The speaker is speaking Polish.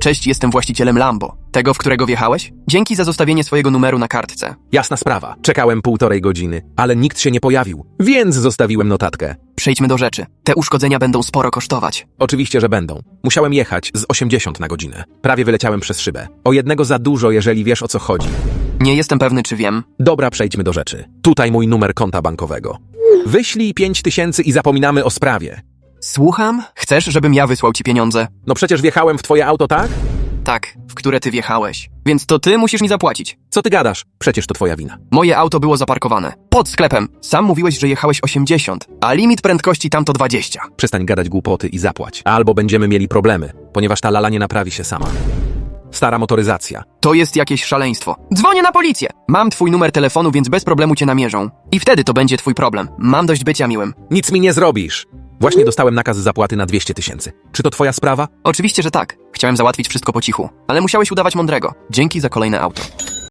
Cześć, jestem właścicielem Lambo. Tego, w którego wjechałeś? Dzięki za zostawienie swojego numeru na kartce. Jasna sprawa. Czekałem półtorej godziny, ale nikt się nie pojawił, więc zostawiłem notatkę. Przejdźmy do rzeczy. Te uszkodzenia będą sporo kosztować. Oczywiście, że będą. Musiałem jechać z 80 na godzinę. Prawie wyleciałem przez szybę. O jednego za dużo, jeżeli wiesz o co chodzi. Nie jestem pewny, czy wiem. Dobra, przejdźmy do rzeczy. Tutaj mój numer konta bankowego. Wyślij 5 tysięcy i zapominamy o sprawie. Słucham? Chcesz, żebym ja wysłał ci pieniądze? No przecież wjechałem w twoje auto, tak? Tak, w które ty wjechałeś. Więc to ty musisz mi zapłacić. Co ty gadasz? Przecież to twoja wina. Moje auto było zaparkowane. Pod sklepem. Sam mówiłeś, że jechałeś 80, a limit prędkości tam to 20. Przestań gadać głupoty i zapłać. Albo będziemy mieli problemy, ponieważ ta lala nie naprawi się sama. Stara motoryzacja. To jest jakieś szaleństwo. Dzwonię na policję. Mam twój numer telefonu, więc bez problemu cię namierzą. I wtedy to będzie twój problem. Mam dość bycia miłym. Nic mi nie zrobisz. Właśnie dostałem nakaz zapłaty na 200 tysięcy. Czy to twoja sprawa? Oczywiście, że tak. Chciałem załatwić wszystko po cichu, ale musiałeś udawać mądrego. Dzięki za kolejne auto.